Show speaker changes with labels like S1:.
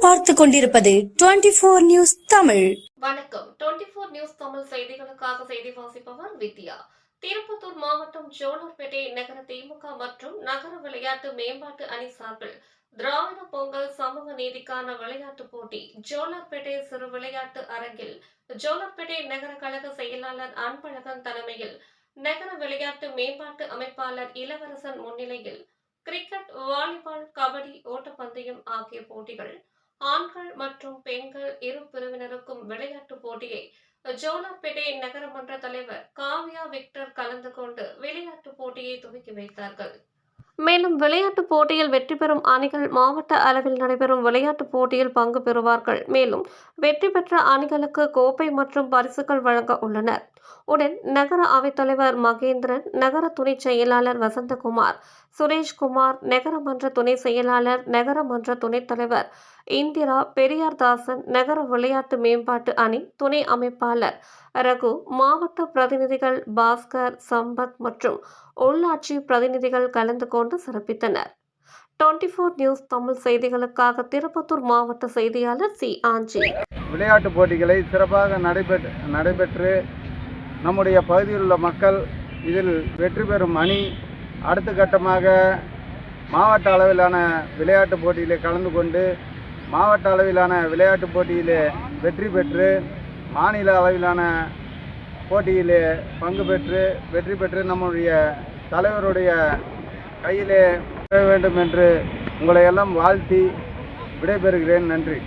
S1: பார்த்து கொண்டிருப்பது twenty four news Tamil.
S2: வணக்கம். 24 நியூஸ் தமிழ் செய்திகளுக்காக செய்தி வாசிப்பவர் வித்யா. திருப்பத்தூர் மாவட்டம் ஜோனர்பேட்டை நகர திமுக மற்றும் நகர விளையாட்டு மேம்பாட்டு அணி சார்பில் திராவிட பொங்கல் சமூக நீதிக்கான விளையாட்டுப் போட்டி ஜோலார்பேட்டை சிறு விளையாட்டு அரங்கில் ஜோலார்பேட்டை நகர கழக செயலாளர் அன்பழகன் தலைமையில் நகர விளையாட்டு மேம்பாட்டு அமைப்பாளர் இளவரசன் முன்னிலையில் கிரிக்கெட் வாலிபால் கபடி ஓட்டப்பந்தயம் ஆகிய போட்டிகள் ஆண்கள் மற்றும் பெண்கள் இரு பிரிவினருக்கும் விளையாட்டுப் போட்டியை ஜோலார்பேட்டை நகரமன்ற தலைவர் காவ்யா விக்டர் கலந்து கொண்டு விளையாட்டு போட்டியை துவக்கி வைத்தார்கள். மேலும் விளையாட்டுப் போட்டியில் வெற்றி பெறும் அணிகள் மாவட்ட அளவில் நடைபெறும் விளையாட்டுப் போட்டியில் பங்கு பெறுவார்கள். மேலும் வெற்றி பெற்ற அணிகளுக்கு கோப்பை மற்றும் பரிசுகள் வழங்க உள்ளனர். உடன் நகர அவைத்தலைவர் மகேந்திரன் நகர துணை செயலாளர் வசந்தகுமார் சுரேஷ்குமார் நகரமன்ற துணை செயலாளர் நகரமன்ற துணைத் தலைவர் இந்திரா பெரியார் தாசன் நகர விளையாட்டு மேம்பாட்டு அணி துணை அமைப்பாளர் ரகு மாவட்ட பிரதிநிதிகள் பாஸ்கர் சம்பத் மற்றும் உள்ளாட்சி பிரதிநிதிகள் கலந்து கொண்டு சிறப்பித்தனர். டுவெண்ட்டி ஃபோர் நியூஸ் தமிழ் செய்திகளுக்காக திருப்பத்தூர் மாவட்ட செய்தியாளர் சி. ஆஞ்சி
S3: விளையாட்டுப் போட்டிகளை சிறப்பாக நடைபெற்று நடைபெற்று நம்முடைய பகுதியில் உள்ள மக்கள் இதில் வெற்றி பெறும் அணி அடுத்த கட்டமாக மாவட்ட அளவிலான விளையாட்டுப் போட்டியிலே கலந்து கொண்டு மாவட்ட அளவிலான விளையாட்டுப் போட்டியிலே வெற்றி பெற்று மாநில அளவிலான போட்டியிலே பங்கு பெற்று வெற்றி பெற்று நம்முடைய தலைவருடைய கையிலே வேண்டும் என்று உங்களை எல்லாம் வாழ்த்தி விடைபெறுகிறேன். நன்றி.